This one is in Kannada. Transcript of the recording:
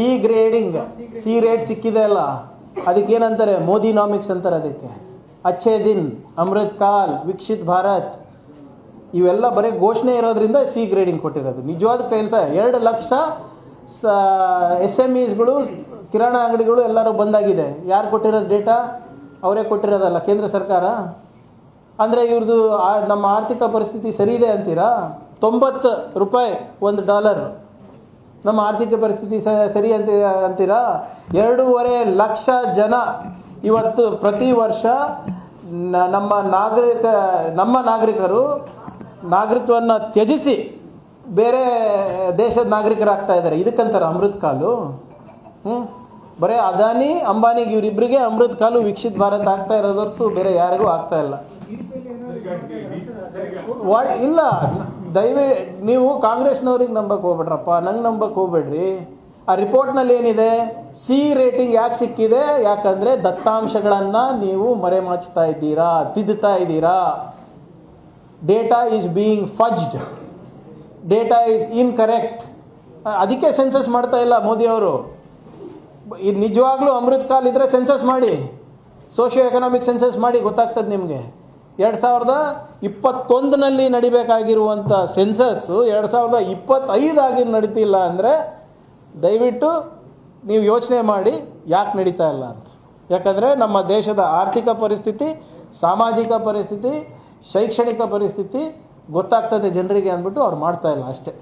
ಸಿ ಗ್ರೇಡಿಂಗ್ ಸಿ ರೇಟ್ ಸಿಕ್ಕಿದೆ ಅಲ್ಲ? ಅದಕ್ಕೆ ಏನಂತಾರೆ ಮೋದಿನಾಮಿಕ್ಸ್ ಅಂತಾರೆ ಅದಕ್ಕೆ. ಅಚ್ಛೇ ದಿನ್, ಅಮೃತ್ ಕಾಲ್ ವಿಕಸಿತ್ ಭಾರತ್. ಇವೆಲ್ಲ ಬರೀ ಘೋಷಣೆ ಇರೋದ್ರಿಂದ ಸಿ ಗ್ರೇಡಿಂಗ್ ಕೊಟ್ಟಿರೋದು. ನಿಜವಾದ ಕೆಲಸ. ಎರಡು ಲಕ್ಷ, ಸ ಎಸ್ ಎಂ ಇಸ್ಗಳು ಕಿರಾಣ ಅಂಗಡಿಗಳು ಎಲ್ಲರೂ ಬಂದಾಗಿದೆ. ಯಾರು ಕೊಟ್ಟಿರೋದು ಡೇಟಾ ಅವರೇ ಕೊಟ್ಟಿರೋದಲ್ಲ, ಕೇಂದ್ರ ಸರ್ಕಾರ? ಅಂದರೆ ಇವ್ರದ್ದು ನಮ್ಮ ಆರ್ಥಿಕ ಪರಿಸ್ಥಿತಿ ಸರಿ ಇದೆ ಅಂತೀರಾ? ತೊಂಬತ್ತು ರೂಪಾಯಿ, ಒಂದು ಡಾಲರ್ ನಮ್ಮ ಆರ್ಥಿಕ ಪರಿಸ್ಥಿತಿ ಸ- ಸರಿ ಅಂತ ಅಂತೀರಾ? ಎರಡೂವರೆ ಲಕ್ಷ ಜನ ಇವತ್ತು ಪ್ರತಿ ವರ್ಷ ನಮ್ಮ ನಾಗರಿಕ ನಮ್ಮ ನಾಗರಿಕರು ನಾಗರಿಕವನ್ನು ತ್ಯಜಿಸಿ ಬೇರೆ ದೇಶದ ನಾಗರಿಕರಾಗ್ತಾ ಇದ್ದಾರೆ. ಇದಕ್ಕಂತಾರೆ ಅಮೃತ್ ಕಾಲು? ಹ್ಞೂ ಬರೀ ಅದಾನಿ ಅಂಬಾನಿಗೆ ಇವರಿಬ್ಬರಿಗೆ ಅಮೃತ್ ಕಾಲು ವೀಕ್ಷಿತ ಭಾರತ ಆಗ್ತಾ ಇರೋದು ಹೊರತು ಬೇರೆ ಯಾರಿಗೂ ಆಗ್ತಾ ಇಲ್ಲ. ವಾಟ್ ಇಲ್ಲ. ದಯವೇ, ನೀವು ಕಾಂಗ್ರೆಸ್ನವ್ರಿಗೆ ನಂಬಕ್ಕೆ ಹೋಗ್ಬೇಡ್ರಪ್ಪ. ನಂಗೆ ನಂಬಕ್ಕೆ ಹೋಗ್ಬೇಡ್ರಿ. ಆ ರಿಪೋರ್ಟ್ನಲ್ಲಿ ಏನಿದೆ? ಸಿ ರೇಟಿಂಗ್ ಯಾಕೆ ಸಿಕ್ಕಿದೆ? ಯಾಕಂದರೆ ದತ್ತಾಂಶಗಳನ್ನು ನೀವು ಮರೆಮಾಚ್ತಾ ಇದ್ದೀರಾ, ತಿದ್ದುತ್ತಾ ಇದ್ದೀರಾ? Data is being fudged data is incorrect ಅದಕ್ಕೆ ಸೆನ್ಸಸ್ ಮಾಡ್ತಾ ಇಲ್ಲ ಮೋದಿಯವರು ಇದು ನಿಜವಾಗ್ಲೂ ಅಮೃತ್ ಕಾಲ್ ಇದ್ರೆ ಸೆನ್ಸಸ್ ಮಾಡಿ. ಸೋಷಿಯೋ ಎಕನಾಮಿಕ್ ಸೆನ್ಸಸ್ ಮಾಡಿ ಗೊತ್ತಾಗ್ತದೆ ನಿಮಗೆ. ಎರಡು ಸಾವಿರದ ಇಪ್ಪತ್ತೊಂದನಲ್ಲಿ ನಡಿಬೇಕಾಗಿರುವಂಥ ಸೆನ್ಸಸ್ಸು ಎರಡು ಸಾವಿರದ ಇಪ್ಪತ್ತೈದಾಗಿ ನಡೀತಿಲ್ಲ ಅಂದರೆ ದಯವಿಟ್ಟು ನೀವು ಯೋಚನೆ ಮಾಡಿ ಯಾಕೆ ನಡೀತಾ ಇಲ್ಲ ಅಂತ. ಯಾಕಂದರೆ ನಮ್ಮ ದೇಶದ ಆರ್ಥಿಕ ಪರಿಸ್ಥಿತಿ, ಸಾಮಾಜಿಕ ಪರಿಸ್ಥಿತಿ, ಶೈಕ್ಷಣಿಕ ಪರಿಸ್ಥಿತಿ ಗೊತ್ತಾಗ್ತದೆ ಜನರಿಗೆ ಅಂದ್ಬಿಟ್ಟು ಅವ್ರು ಮಾಡ್ತಾ ಇಲ್ಲ ಅಷ್ಟೇ.